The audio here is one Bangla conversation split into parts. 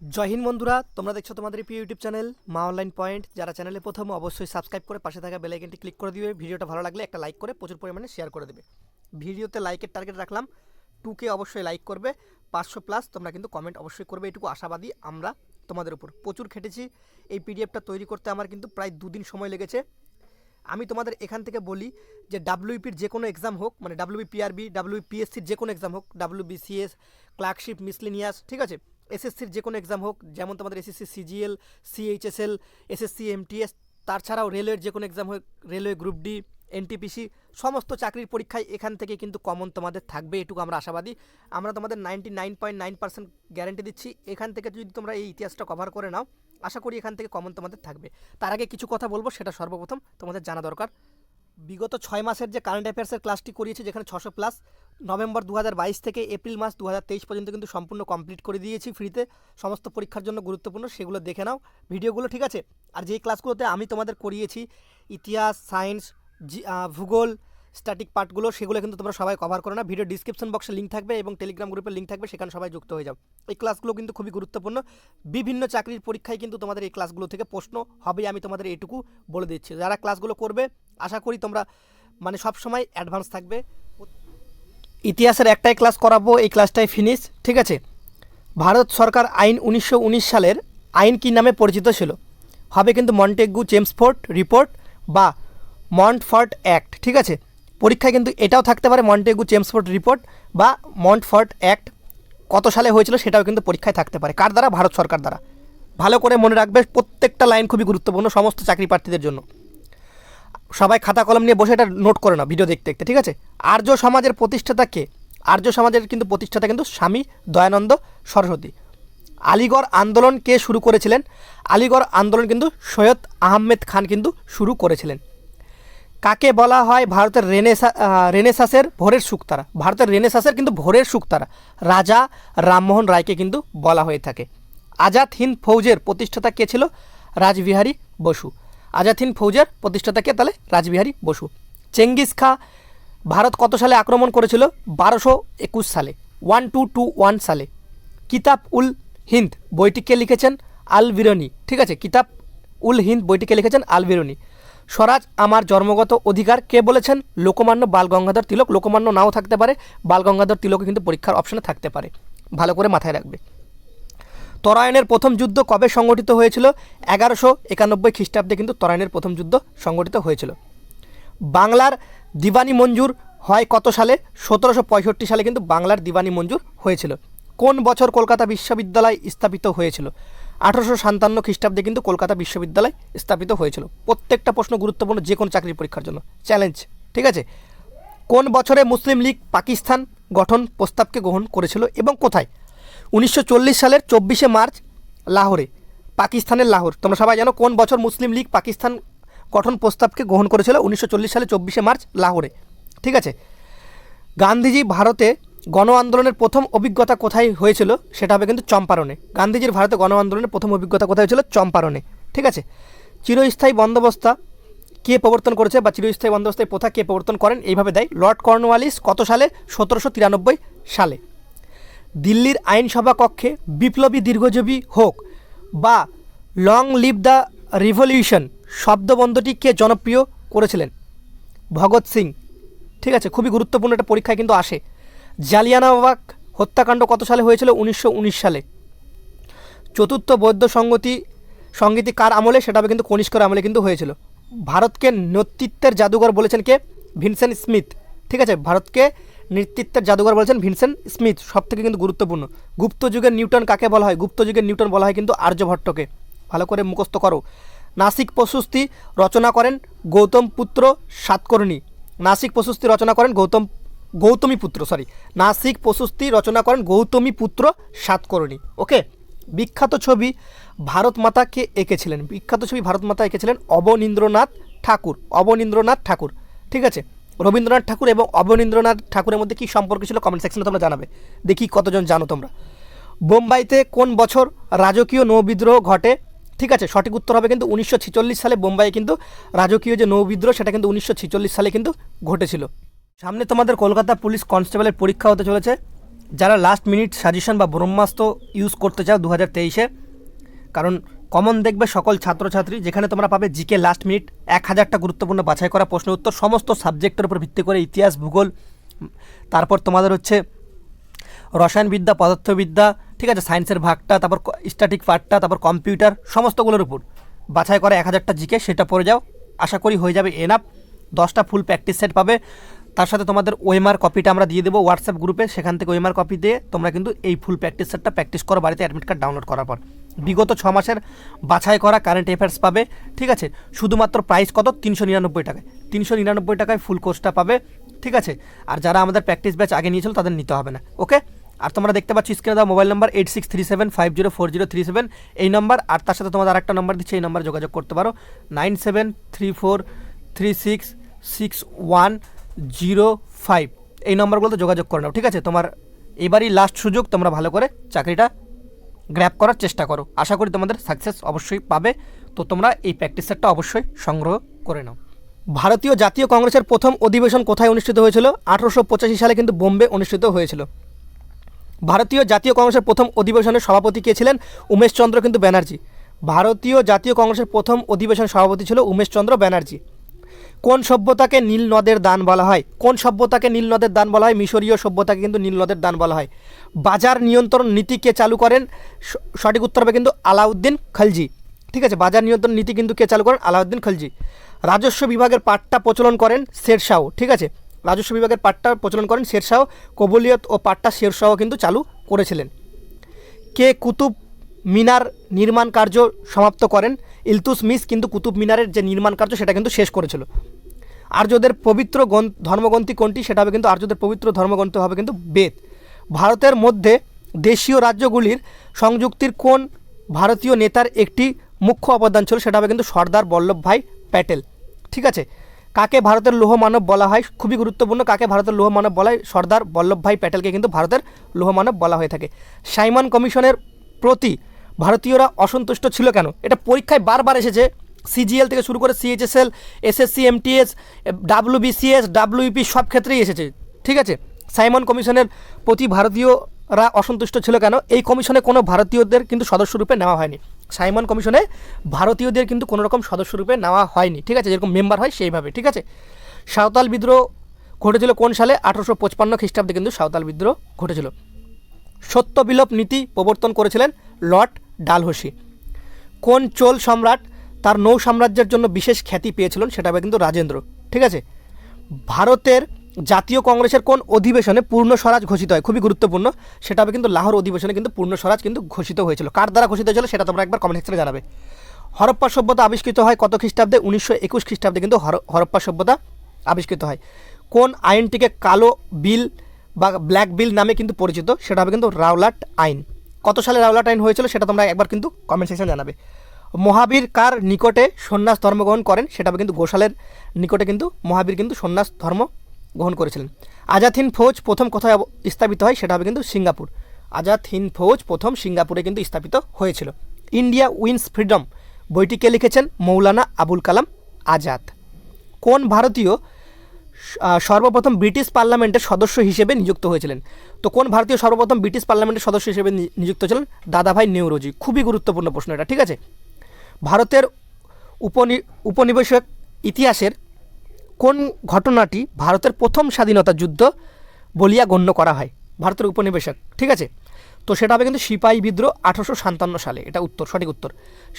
জয় হিন্দ বন্ধুরা, তোমরা দেখছ তোমাদের প্রিয় YouTube channel Maa online point. যারা চ্যানেলে প্রথম, অবশ্যই সাবস্ক্রাইব করে পাশে থাকা বেল আইকনটি ক্লিক করে দিবে। ভিডিওটা ভালো লাগলে একটা লাইক করে প্রচুর পরিমাণে শেয়ার করে দেবে। ভিডিওতে লাইকের টার্গেট রাখলাম টুকে অবশ্যই লাইক করবে, পাঁচশো প্লাস তোমরা কিন্তু কমেন্ট অবশ্যই করবে, এটুকু আশাবাদী আমরা তোমাদের উপর। প্রচুর খেটেছি, এই পিডিএফটা তৈরি করতে আমার কিন্তু প্রায় দুদিন সময় লেগেছে। আমি তোমাদের এখান থেকে বলি যে ডাব্লিউপির যে কোনো এক্সাম হোক মানে ডাব্লিউবি পিআরবি ডাব্লিউবি পিএসসির যে কোনো এক্সাম হোক, ডাব্লিউবিসিএস, ক্লার্কশিপ, মিসলিনিয়াস, ঠিক আছে? এসএসসির যে কোনো এক্সাম হোক, যেমন তোমাদের SSC CGL, CHSL, SSC MTS তাছাড়াও রেলওয়ের যে কোনো এক্সাম হোক, রেলওয়ে গ্রুপ ডি এনটিপিসি, সমস্ত চাকরির পরীক্ষায় এখান থেকে কিন্তু কমন তোমাদের থাকবে, এটুকু আমরা আশাবাদী। আমরা তোমাদের ninety nine point nine percent guarantee দিচ্ছি। এখান থেকে যদি তোমরা এই ইতিহাসটা কভার করে নাও, আশা করি এখান থেকে কমন তোমাদের থাকবে। তার আগে কিছু কথা বলব, সেটা সর্বপ্রথম তোমাদের জানা দরকার। বিগত ছয় মাসের যে কারেন্ট অ্যাফেয়ার্সের ক্লাসটি করিয়েছি, যেখানে ছশো প্লাস নভেম্বর দু হাজার বাইশ থেকে এপ্রিল মাস দু হাজার তেইশ পর্যন্ত কিন্তু সম্পূর্ণ কমপ্লিট করে দিয়েছি ফ্রিতে সমস্ত পরীক্ষার জন্য গুরুত্বপূর্ণ, সেগুলো দেখে নাও। ভিডিওগুলো ঠিক আছে? আর যেই ক্লাসগুলোতে আমি তোমাদের করিয়েছি, ইতিহাস সায়েন্স ভূগোল স্ট্যাটিক পার্টগুলো সেগুলো কিন্তু তোমরা সবাই কভার করো না। ভিডিও ডিসক্রিপশন বক্সে লিঙ্ক থাকবে এবং টেলিগ্রাম গ্রুপের লিঙ্ক থাকবে, সেখানে সবাই যুক্ত হয়ে যাও। এই ক্লাসগুলো কিন্তু খুবই গুরুত্বপূর্ণ। বিভিন্ন চাকরির পরীক্ষায় কিন্তু তোমাদের এই ক্লাসগুলো থেকে প্রশ্ন হবে, আমি তোমাদের এইটুকু বলে দিচ্ছি। যারা ক্লাসগুলো করবে, আশা করি তোমরা মানে সব সময় অ্যাডভান্স থাকবে। ইতিহাসের একটাই ক্লাস করাবো, এই ক্লাসটাই ফিনিশ ঠিক আছে? ভারত সরকার আইন উনিশশো উনিশ সালের আইন কি নামে পরিচিত ছিল? হবে কিন্তু মন্টেগু চেমসফোর্ড রিপোর্ট বা মন্টফর্ট অ্যাক্ট, ঠিক আছে? পরীক্ষায় কিন্তু এটাও থাকতে পারে মন্টেগু চেমসফোর্ড রিপোর্ট বা মন্টফর্ট অ্যাক্ট কত সালে হয়েছিল সেটাও কিন্তু পরীক্ষায় থাকতে পারে। কার দ্বারা? ভারত সরকার দ্বারা। ভালো করে মনে রাখবে, প্রত্যেকটা লাইন খুবই গুরুত্বপূর্ণ সমস্ত চাকরি প্রার্থীদের জন্য। সবাই খাতা কলম নিয়ে বসে এটা নোট করে না ভিডিও দেখতে দেখতে, ঠিক আছে? আর্য সমাজের প্রতিষ্ঠাতা কে? আর্য সমাজের কিন্তু প্রতিষ্ঠাতা কিন্তু স্বামী দয়ানন্দ সরস্বতী। আলিগড় আন্দোলন কে শুরু করেছিলেন? আলিগড় আন্দোলন কিন্তু সৈয়দ আহমেদ খান কিন্তু শুরু করেছিলেন। কাকে বলা হয় ভারতের রেনেসা রেনেসাসের ভোরের সুক্তারা ভারতের রেনেসাসের কিন্তু ভোরের সুক্তারা রাজা রামমোহন রায়কে কিন্তু বলা হয়ে থাকে। আজাদ হিন্দ ফৌজের প্রতিষ্ঠাতা কে ছিল? রাজবিহারী বসু। আজাদ হিন্দ ফৌজের প্রতিষ্ঠাতা কে? তাহলে রাজবিহারী বসু। চেঙ্গিস খা ভারত কত সালে আক্রমণ করেছিল? বারোশো একুশ সালে। ওয়ান টু টু ওয়ান সালে। কিতাব উল হিন্দ বইটিকে লিখেছেন? আল বিরনি ঠিক আছে, কিতাব উল হিন্দ বইটিকে লিখেছেন? আল বিরনি স্বরাজ, আমার জন্মগত অধিকার কে বলেছেন? লোকমান্য বাল গঙ্গাধর তিলক। লোকমান্য নাও থাকতে পারে বাল গঙ্গাধর তিলকও কিন্তু পরীক্ষার অপশনে থাকতে পারে। ভালো করে মাথায় রাখবে। তরায়ণের প্রথম যুদ্ধ কবে সংগঠিত হয়েছিল? এগারোশো একানব্বই খ্রিস্টাব্দে কিন্তু তরায়ণের প্রথম যুদ্ধ সংগঠিত হয়েছিল। বাংলার দিবানি মঞ্জুর হয় কত সালে? সতেরোশো পঁয়ষট্টি সালে কিন্তু বাংলার দিবানি মঞ্জুর হয়েছিল। কোন বছর কলকাতা বিশ্ববিদ্যালয় স্থাপিত হয়েছিল? আঠারোশো সাতান্ন খ্রিস্টাব্দে কিন্তু কলকাতা বিশ্ববিদ্যালয় স্থাপিত হয়েছিল। প্রত্যেকটা প্রশ্ন গুরুত্বপূর্ণ যে কোনো চাকরির পরীক্ষার জন্য। চ্যালেঞ্জ ঠিক আছে? কোন বছরে মুসলিম লীগ পাকিস্তান গঠন প্রস্তাবকে গ্রহণ করেছিল এবং কোথায়? উনিশশো চল্লিশ সালের চব্বিশে মার্চ, লাহোরে। পাকিস্তানের লাহোর। তোমরা সবাই জানো কোন বছর মুসলিম লীগ পাকিস্তান গঠন প্রস্তাবকে গ্রহণ করেছিল? উনিশশো চল্লিশ সালে চব্বিশে মার্চ, লাহোরে। ঠিক আছে? গান্ধীজি ভারতে গণ আন্দোলনের প্রথম অভিজ্ঞতা কোথায় হয়েছিল সেটা হবে কিন্তু চম্পারণে। গান্ধীজির ভারতে গণ আন্দোলনের প্রথম অভিজ্ঞতা কোথায় হয়েছিল? চম্পারণে। ঠিক আছে? চিরস্থায়ী বন্দোবস্তা কে প্রবর্তন করেছে বা চিরস্থায়ী বন্দোবস্তের প্রথা কে প্রবর্তন করেন এইভাবে দেয় লর্ড কর্নওয়ালিস কত সালে? সতেরোশো তিরানব্বই সালে। দিল্লির আইনসভা কক্ষে বিপ্লবী দীর্ঘজীবী হোক বা লং লিভ দ্য রিভলিউশন শব্দবন্ধটি কে জনপ্রিয় করেছিলেন? ভগৎ সিং। ঠিক আছে? খুবই গুরুত্বপূর্ণ একটা পরীক্ষায় কিন্তু আসে। জালিয়ানাবাগ হত্যাকাণ্ড কত সালে হয়েছিল? উনিশশো উনিশ সালে। চতুর্থ বৌদ্ধ সংগতি সঙ্গীতি কার আমলে? সেটা কিন্তু কনিষ্কর আমলে কিন্তু হয়েছিল। ভারতকে নেতৃত্বের জাদুঘর বলেছেন কে? Vincent Smith. ঠিক আছে? ভারতকে নেতৃত্বের জাদুঘর বলেছেন ভিনসেন্ট স্মিথ। সব থেকে কিন্তু গুরুত্বপূর্ণ। গুপ্ত যুগের নিউটন কাকে বলা হয়? গুপ্ত যুগের নিউটন বলা হয় কিন্তু আর্যভট্টকে ভালো করে মুখস্থ করো। নাসিক প্রশস্তি রচনা করেন গৌতম পুত্র সাতকর্ণী। নাসিক প্রশস্তি রচনা করেন গৌতম গৌতমী পুত্র সরি নাসিক প্রশস্তি রচনা করেন গৌতমী পুত্র সাতকর্ণী। ওকে বিখ্যাত ছবি ভারত মাতাকে এঁকেছিলেন। বিখ্যাত ছবি ভারত মাতা এঁকেছিলেন অবনীন্দ্রনাথ ঠাকুর অবনীন্দ্রনাথ ঠাকুর। ঠিক আছে? রবীন্দ্রনাথ ঠাকুর এবং অবনীন্দ্রনাথ ঠাকুরের মধ্যে কী সম্পর্ক ছিল? কমেন্ট সেকশনে তোমরা জানাবে। দেখি কতজন জানো তোমরা। বোম্বাইতে কোন বছর রাজকীয় নৌবিদ্রোহ ঘটে? ঠিক আছে? সঠিক উত্তর হবে কিন্তু উনিশশো ছেচল্লিশ সালে বোম্বাইয়ে কিন্তু রাজকীয় যে নৌবিদ্রোহ সেটা কিন্তু উনিশশো ছেচল্লিশ সালে কিন্তু ঘটেছিল। সামনে তোমাদের কলকাতা পুলিশ কনস্টেবলের পরীক্ষা হতে চলেছে, যারা লাস্ট মিনিট সাজেশন বা ব্রহ্মাস্ত্র ইউজ করতে চাও দু হাজার তেইশে। কারণ কমন দেখবে সকল ছাত্রছাত্রী, যেখানে তোমরা পাবে জিকে লাস্ট মিনিট এক হাজারটা গুরুত্বপূর্ণ বাছাই করা প্রশ্ন উত্তর, সমস্ত সাবজেক্টের উপর ভিত্তি করে ইতিহাস, ভূগোল, তারপর তোমাদের হচ্ছে রসায়নবিদ্যা, পদার্থবিদ্যা, ঠিক আছে সায়েন্সের ভাগটা, তারপর স্ট্যাটিক পার্টটা তারপর কম্পিউটার সমস্তগুলোর উপর। বাছাই করা এক হাজারটা জিকে সেটা পড়ে যাও। আশা করি হয়ে যাবে এনাফ দশটা ফুল প্র্যাকটিস সেট পাবে। তার সাথে তোমাদের ওয়েমার কপিটা আমরা দিয়ে দেবো হোয়াটসঅ্যাপ গ্রুপে সেখান থেকে ওয়েমার কপি দিয়ে তোমরা কিন্তু এই ফুল প্র্যাকটিস সেটটা প্র্যাকটিস করো বাড়িতে অ্যাডমিট কার্ড ডাউনলোড করার পর। বিগত ছ মাসের বাছাই করা কারেন্ট অ্যাফেয়ার্স পাবে, ঠিক আছে? শুধুমাত্র প্রাইস কত? তিনশো নিরানব্বই টাকায়। তিনশো নিরানব্বই টাকায় ফুল কোর্সটা পাবে, ঠিক আছে? আর যারা আমাদের প্র্যাকটিস ব্যাচ আগে নিয়েছিল তাদের নিতে হবে না ওকে আর তোমরা দেখতে পাচ্ছ স্ক্রিনে দেওয়া mobile number eight six three seven five zero four zero three seven এই নাম্বার আর তার সাথে তোমাদের আরেকটা নাম্বার দিচ্ছে, এই নাম্বারে যোগাযোগ করতে পারো। Nine seven three four three six six one zero five. এই নম্বরগুলোতে যোগাযোগ করে নাও, ঠিক আছে? তোমার এবারই লাস্ট সুযোগ, তোমরা ভালো করে চাকরিটা গ্র্যাপ করার চেষ্টা করো। আশা করি তোমাদের সাকসেস অবশ্যই পাবে। তো তোমরা এই প্র্যাকটিস সেটটা অবশ্যই সংগ্রহ করে নাও। ভারতীয় জাতীয় কংগ্রেসের প্রথম অধিবেশন কোথায় অনুষ্ঠিত হয়েছিল? আঠারোশো পঁচাশি সালে কিন্তু বোম্বে অনুষ্ঠিত হয়েছিল। ভারতীয় জাতীয় কংগ্রেসের প্রথম অধিবেশনের সভাপতি কে ছিলেন? উমেশচন্দ্র কিন্তু ব্যানার্জি। ভারতীয় জাতীয় কংগ্রেসের প্রথম অধিবেশন সভাপতি ছিল উমেশচন্দ্র ব্যানার্জি। কোন সভ্যতাকে নীল নদের দান বলা হয়? কোন সভ্যতাকে নীল নদের দান বলা হয়? মিশরীয় সভ্যতাকে কিন্তু নীল নদের দান বলা হয়। বাজার নিয়ন্ত্রণ নীতি কে চালু করেন? সঠিক উত্তর হবে কিন্তু আলাউদ্দিন খলজি। ঠিক আছে, বাজার নিয়ন্ত্রণ নীতি কিন্তু কে চালু করেন? আলাউদ্দিন খলজি। রাজস্ব বিভাগের পাট্টা প্রচলন করেন শেরশাহ। ঠিক আছে, রাজস্ব বিভাগের পাট্টা প্রচলন করেন শেরশাহ। কবুলিয়ত ও পাট্টা শেরশাহ কিন্তু চালু করেছিলেন। কে কুতুব মিনার নির্মাণ কার্য সমাপ্ত করেন। ইলতুসমিস কিন্তু কুতুব মিনারের যে নির্মাণ কার্য, সেটা কিন্তু শেষ করেছিল। আর্যদের পবিত্র গ্রন্থ, ধর্মগ্রন্থি কোনটি? সেটা হবে কিন্তু আর্যদের পবিত্র ধর্মগ্রন্থ হবে কিন্তু বেদ। ভারতের মধ্যে দেশীয় রাজ্যগুলির সংযুক্তির কোন ভারতীয় নেতার একটি মুখ্য অবদান ছিল, সেটা হবে কিন্তু সর্দার বল্লভভাই প্যাটেল। ঠিক আছে? কাকে ভারতের লৌহ মানব বলা হয়? খুবই গুরুত্বপূর্ণ। কাকে ভারতের লৌহ মানব বলা হয়? সর্দার বল্লভভাই প্যাটেলকে কিন্তু ভারতের লৌহ মানব বলা হয়ে থাকে। সাইমন কমিশনের প্রতি ভারতীয়রা অসন্তুষ্ট ছিল কেন? এটা পরীক্ষায় বারবার এসেছে। সিজিএল থেকে শুরু করে CHSL SSC MTS WBCS WP সব ক্ষেত্রেই এসেছে। ঠিক আছে? সাইমন কমিশনের প্রতি ভারতীয়রা অসন্তুষ্ট ছিল কেন? এই কমিশনে কোনো ভারতীয়দের কিন্তু সদস্যরূপে নেওয়া হয়নি। সাইমন কমিশনে ভারতীয়দের কিন্তু কোনো রকম সদস্যরূপে নেওয়া হয়নি। ঠিক আছে? যেরকম মেম্বার হয় সেইভাবে। ঠিক আছে? সাঁওতাল বিদ্রোহ ঘটেছিল কোন সালে? আঠারোশো পঁচপান্ন খ্রিস্টাব্দে কিন্তু সাঁওতাল বিদ্রোহ ঘটেছিল। সত্যবিলোপ নীতি প্রবর্তন করেছিলেন লর্ড ডালহসি। কোন চোল সম্রাট তার নৌ সাম্রাজ্যের জন্য বিশেষ খ্যাতি পেয়েছিলেন সেটা হবে কিন্তু রাজেন্দ্র, ঠিক আছে? ভারতের জাতীয় কংগ্রেসের কোন অধিবেশনে পূর্ণ স্বরাজ ঘোষিত হয়? খুবই গুরুত্বপূর্ণ। সেটা হবে কিন্তু লাহোর অধিবেশনে কিন্তু পূর্ণ স্বরাজ কিন্তু ঘোষিত হয়েছিল। কার দ্বারা ঘোষিত হয়েছিল সেটা তোমরা একবার কমেন্ট সেকশনে জানাবে। হরপ্পা সভ্যতা আবিষ্কৃত হয় কত খ্রিস্টাব্দে? উনিশশো একুশ খ্রিস্টাব্দে কিন্তু হর- হরপ্পা সভ্যতা আবিষ্কৃত হয়। কোন আইনটিকে কালো বিল বা ব্ল্যাক বিল নামে কিন্তু পরিচিত? সেটা হবে কিন্তু রাওলাট আইন। কত সালে রাওলাট আইন হয়েছিল সেটা তোমরা একবার কিন্তু কমেন্ট সেকশনে জানাবে। মহাবীর কার নিকটে সন্ন্যাস ধর্মগ্রহণ করেন সেটা কিন্তু গোশালের নিকটে কিন্তু মহাবীর কিন্তু সন্ন্যাস ধর্ম গ্রহণ করেছিলেন। আজাদ হিন্দ ফৌজ প্রথম কোথায় স্থাপিত হয় সেটা হবে কিন্তু সিঙ্গাপুর। আজাদ হিন্দ ফৌজ প্রথম সিঙ্গাপুরে কিন্তু স্থাপিত হয়েছিল। ইন্ডিয়া উইন্স ফ্রিডম বইটিকে লিখেছেন? মৌলানা আবুল কালাম আজাদ। কোন ভারতীয় সর্বপ্রথম ব্রিটিশ পার্লামেন্টের সদস্য হিসেবে নিযুক্ত হয়েছিলেন। তো কোন ভারতীয় সর্বপ্রথম ব্রিটিশ পার্লামেন্টের সদস্য হিসেবে নিযুক্ত ছিলেন? দাদাভাই নেউরোজি খুবই গুরুত্বপূর্ণ প্রশ্ন এটা, ঠিক আছে? ভারতের উপনি উপনিবেশক ইতিহাসের কোন ঘটনাটি ভারতের প্রথম স্বাধীনতা যুদ্ধ বলিয়া গণ্য করা হয়? ভারতের উপনিবেশক, ঠিক আছে? তো সেটা হবে কিন্তু সিপাহী বিদ্রোহ আঠারোশো সাতান্ন সালে। এটা উত্তর, সঠিক উত্তর।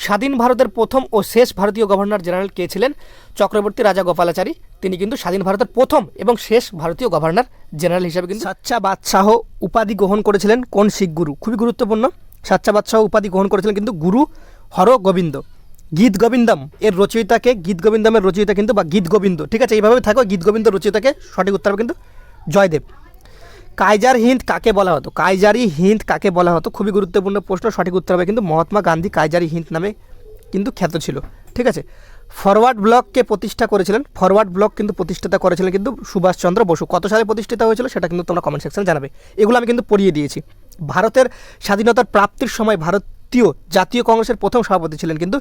স্বাধীন ভারতের প্রথম ও শেষ ভারতীয় গভর্নর জেনারেল কে ছিলেন চক্রবর্তী রাজা গোপালাচারী। তিনি কিন্তু স্বাধীন ভারতের প্রথম এবং শেষ ভারতীয় গভর্নর জেনারেল হিসেবে কিন্তু সাচ্চা বাদশাহ উপাধি গ্রহণ করেছিলেন কোন শিখ গুরু? খুবই গুরুত্বপূর্ণ। সাচ্চা বাদশাহ উপাধি গ্রহণ করেছিলেন কিন্তু গুরু হর গোবিন্দ। গীত গোবিন্দম এর রচয়িতাকে, গীত গোবিন্দমের রচয়িতা কিন্তু বা গীত গোবিন্দ। ঠিক আছে, এইভাবে থাকো, গীত গোবিন্দ রচয়িতাকে সঠিক উত্তর কিন্তু জয়দেব। কাইজার হিন্দ কাকে বলা হতো? কাইজারি হিন্দ কাকে বলা হতো? খুবই গুরুত্বপূর্ণ প্রশ্ন, সঠিক উত্তর হবে কিন্তু মহাত্মা গান্ধী কাইজারি হিন্দ নামে কিন্তু খ্যাত ছিল। ঠিক আছে? ফরওয়ার্ড ব্লককে প্রতিষ্ঠা করেছিলেন। ফরওয়ার্ড ব্লক কিন্তু প্রতিষ্ঠাতা করেছিলেন কিন্তু সুভাষচন্দ্র বসু। কত সালে প্রতিষ্ঠিত হয়েছিল সেটা কিন্তু তোমরা কমেন্ট সেকশনে জানাবে। এগুলো আমি কিন্তু পড়িয়ে দিয়েছি। ভারতের স্বাধীনতার প্রাপ্তির সময় ভারতীয় জাতীয় কংগ্রেসের প্রথম সভাপতি ছিলেন কিন্তু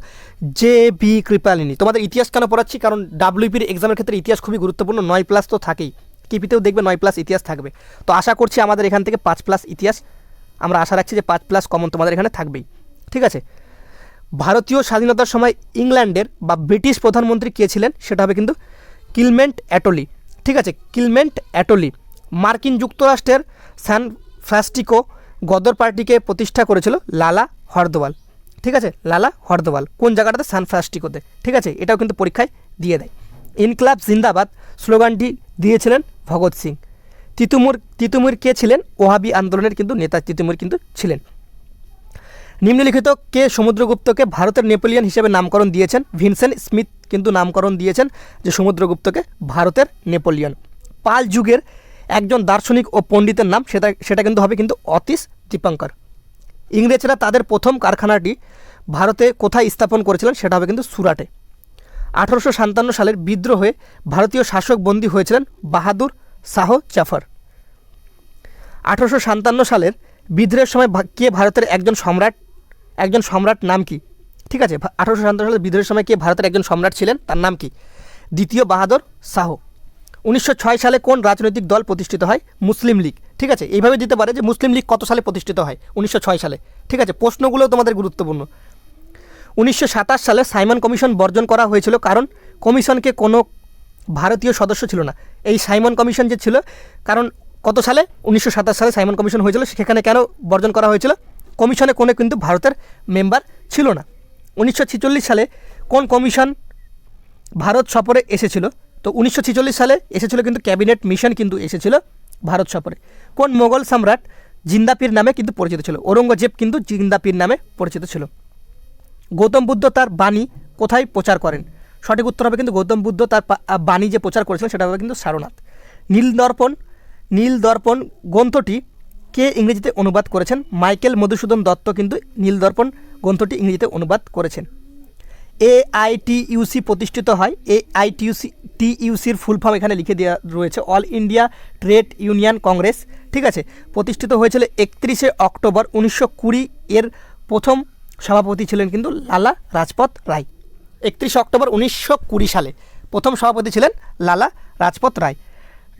জে বি কৃপালিনী। তোমাদের ইতিহাস কেন পড়াচ্ছি? কারণ ডাব্লিউপির এক্সামের ক্ষেত্রে ইতিহাস খুবই গুরুত্বপূর্ণ, নয় প্লাস তো থাকেই। কেপিতেও দেখবে নয় প্লাস ইতিহাস থাকবে। তো আশা করছি আমাদের এখান থেকে পাঁচ প্লাস ইতিহাস, আমরা আশা রাখছি যে পাঁচ প্লাস কমন তোমাদের এখানে থাকবেই। ঠিক আছে? ভারতীয় স্বাধীনতার সময় ইংল্যান্ডের বা ব্রিটিশ প্রধানমন্ত্রী কে ছিলেন? সেটা হবে কিন্তু কিলমেন্ট অ্যাটলি। ঠিক আছে? কিলমেন্ট অ্যাটলি মার্কিন যুক্তরাষ্ট্রের স্যান ফ্রাস্টিকো গদর পার্টিকে প্রতিষ্ঠা করেছিল লালা হরদোয়াল। ঠিক আছে? লালা হরদোয়াল। কোন জায়গাটাতে? সান ফ্রাস্টিকোতে ঠিক আছে? এটাও কিন্তু পরীক্ষায় দিয়ে দেয়। ইনক্লাব জিন্দাবাদ। স্লোগানটি দিয়েছিলেন ভগৎ সিং। তিতুমুর তিতুমুর কে ছিলেন? ওহাবি আন্দোলনের কিন্তু নেতা তিতুমুর কিন্তু ছিলেন। নিম্নলিখিত কে সমুদ্রগুপ্তকে ভারতের নেপোলিয়ন হিসেবে নামকরণ দিয়েছেন? ভিনসেন্ট স্মিথ কিন্তু নামকরণ দিয়েছেন যে সমুদ্রগুপ্তকে ভারতের নেপোলিয়ন। পাল যুগের একজন দার্শনিক ও পণ্ডিতের নাম সেটা সেটা কিন্তু হবে কিন্তু অতীশ দীপঙ্কর। ইংরেজরা তাদের প্রথম কারখানাটি ভারতে কোথায় স্থাপন করেছিলেন সেটা হবে কিন্তু সুরাটে। আঠারোশো সাতান্ন সালের বিদ্রোহে ভারতীয় শাসক বন্দী হয়েছিলেন বাহাদুর শাহ জাফর। আঠারোশো সাতান্ন সালের বিদ্রোহের সময় কে ভারতের একজন সম্রাট একজন সম্রাট নাম কি? ঠিক আছে আঠারোশো সাতান্ন সালের বিদ্রোহের সময় কে ভারতের একজন সম্রাট ছিলেন তার নাম কি? দ্বিতীয় বাহাদুর শাহ। উনিশশো ছয় সালে কোন রাজনৈতিক দল প্রতিষ্ঠিত হয়? মুসলিম লীগ। ঠিক আছে, এইভাবে দিতে পারে যে মুসলিম লীগ কত সালে প্রতিষ্ঠিত হয়? উনিশশো ছয় সালে। ঠিক আছে, প্রশ্নগুলোও তোমাদের গুরুত্বপূর্ণ। উনিশশো সাতাশ সালে সাইমন কমিশন বর্জন করা হয়েছিল, কারণ কমিশনকে কোনো ভারতীয় সদস্য ছিল না। এই সাইমন কমিশন যে ছিল, কারণ কত সালে? উনিশশো সাতাশ সালে সাইমন কমিশন হয়েছিল, সেখানে কেন বর্জন করা হয়েছিল? কমিশনে কোনো কিন্তু ভারতের মেম্বার ছিল না। উনিশশো ছেচল্লিশ সালে কোন কমিশন ভারত সফরে এসেছিল? তো উনিশশো ছেচল্লিশ সালে এসেছিল কিন্তু ক্যাবিনেট মিশন কিন্তু এসেছিল ভারত সফরে। কোন মোগল সম্রাট জিন্দাপির নামে কিন্তু পরিচিত ছিল? ঔরঙ্গজেব কিন্তু জিন্দাপির নামে পরিচিত ছিল। গৌতম বুদ্ধ তার বাণী কোথায় প্রচার করেন? সঠিক উত্তর হবে কিন্তু গৌতম বুদ্ধ তার বাণী যে প্রচার করেছিলেন সেটা হবে কিন্তু সারনাথ। নীল দর্পণ নীল দর্পণ গ্রন্থটি কে ইংরেজিতে অনুবাদ করেছেন? মাইকেল মধুসূদন দত্ত কিন্তু নীল দর্পণ গ্রন্থটি ইংরেজিতে অনুবাদ করেছেন। এআইটিইউসি প্রতিষ্ঠিত হয়। এআইটিউসি টিইউসির ফুল ফর্ম এখানে লিখে দেওয়া রয়েছে। All India trade union Congress, ঠিক আছে? প্রতিষ্ঠিত হয়েছিল একত্রিশে অক্টোবর উনিশশো কুড়ি এর প্রথম সভাপতি ছিলেন কিন্তু লালা রাজপথ রায়। একত্রিশে অক্টোবর উনিশশো কুড়ি সালে প্রথম সভাপতি ছিলেন লালা রাজপথ রায়।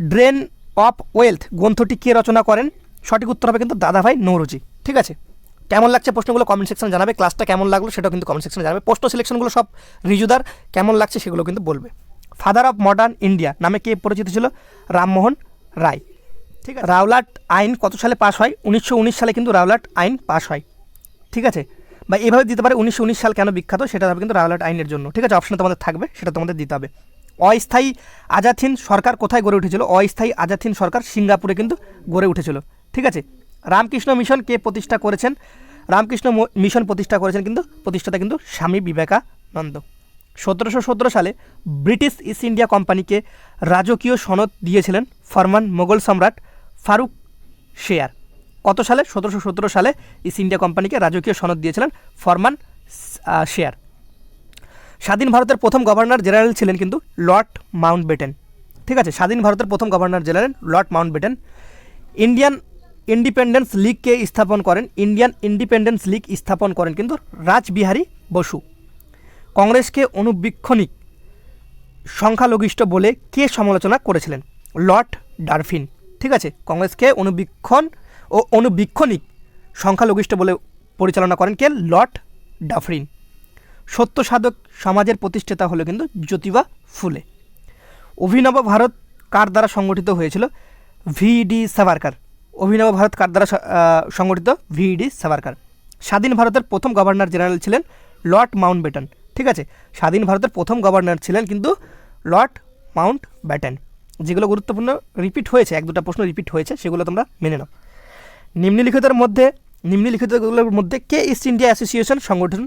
ড্রেন অফ ওয়েলথ গ্রন্থটি কে রচনা করেন? সঠিক উত্তর হবে কিন্তু দাদাভাই নৌরজি। ঠিক আছে? কেমন লাগছে প্রশ্নগুলো কমেন্ট সেকশনে জানাবে। ক্লাসটা কেমন লাগল সেটাও কিন্তু কমেন্ট সেকশনে জানাবে। প্রশ্ন সিলেকশনগুলো সব রিজুদার। কেমন লাগছে সেগুলো কিন্তু বলবে। ফাদার অফ মডার্ন ইন্ডিয়া নামে কে পরিচিত ছিল? রামমোহন রায়। ঠিক আছে। রাওলাট আইন কত সালে পাশ হয়? উনিশশো উনিশ সালে কিন্তু রাওলাট আইন পাশ হয়। ঠিক আছে? বা এভাবে দিতে পারে উনিশশো উনিশ সাল কেন বিখ্যাত সেটা হবে কিন্তু রাওলাট আইনের জন্য। ঠিক আছে অপশনে তোমাদের থাকবে, সেটা তোমাদের দিতে হবে। অস্থায়ী আজাথিন সরকার কোথায় গড়ে উঠেছিল? অস্থায়ী আজাথিন সরকার সিঙ্গাপুরে কিন্তু গড়ে উঠেছিল। ঠিক আছে, রামকৃষ্ণ মিশন কে প্রতিষ্ঠা করেছেন? রামকৃষ্ণ মিশন প্রতিষ্ঠা করেছেন কিন্তু, প্রতিষ্ঠাতা কিন্তু স্বামী বিবেকানন্দ। সতেরোশো সতেরো সালে ব্রিটিশ ইস্ট ইন্ডিয়া কোম্পানিকে রাজকীয় সনদ দিয়েছিলেন ফরমান মোগল সম্রাট ফারুক শেয়ার। কত সালে? সতেরোশো সতেরো সালে ইস্ট ইন্ডিয়া কোম্পানিকে রাজকীয় সনদ দিয়েছিলেন ফরমান শেয়ার। স্বাধীন ভারতের প্রথম গভর্নর জেনারেল ছিলেন কিন্তু লর্ড মাউন্ট বেটেন ঠিক আছে? স্বাধীন ভারতের প্রথম governor general lord Mountbatten Indian independence লীগকে স্থাপন করেন, ইন্ডিয়ান ইন্ডিপেন্ডেন্স লীগ স্থাপন করেন কিন্তু রাজবিহারী বসু। কংগ্রেসকে অনুবীক্ষণিক সংখ্যালঘিষ্ঠ বলে কে সমালোচনা করেছিলেন? Lord Dufferin. ঠিক আছে? কংগ্রেসকে অনুবীক্ষণ ও অনুবীক্ষণিক সংখ্যালঘিষ্ঠ বলে পরিচালনা করেন কে? Lord Dufferin. সত্য সাধক সমাজের প্রতিষ্ঠাতা হলো কিন্তু জ্যোতিবা ফুলে। অভিনব ভারত কার দ্বারা সংগঠিত হয়েছিল? ভিডি সাভারকার। অভিনব ভারত কার দ্বারা সংগঠিত? ভিডি সাভারকার। স্বাধীন ভারতের প্রথম গভর্নর জেনারেল ছিলেন লর্ড মাউন্ট ব্যাটন ঠিক আছে? স্বাধীন ভারতের প্রথম গভর্নর ছিলেন কিন্তু লর্ড মাউন্ট ব্যাটন যেগুলো গুরুত্বপূর্ণ রিপিট হয়েছে, এক দুটো প্রশ্ন রিপিট হয়েছে, সেগুলো তোমরা মেনে নাও। নিম্নলিখিতের মধ্যে নিম্নলিখিতগুলোর মধ্যে কে ইস্ট ইন্ডিয়া অ্যাসোসিয়েশন সংগঠন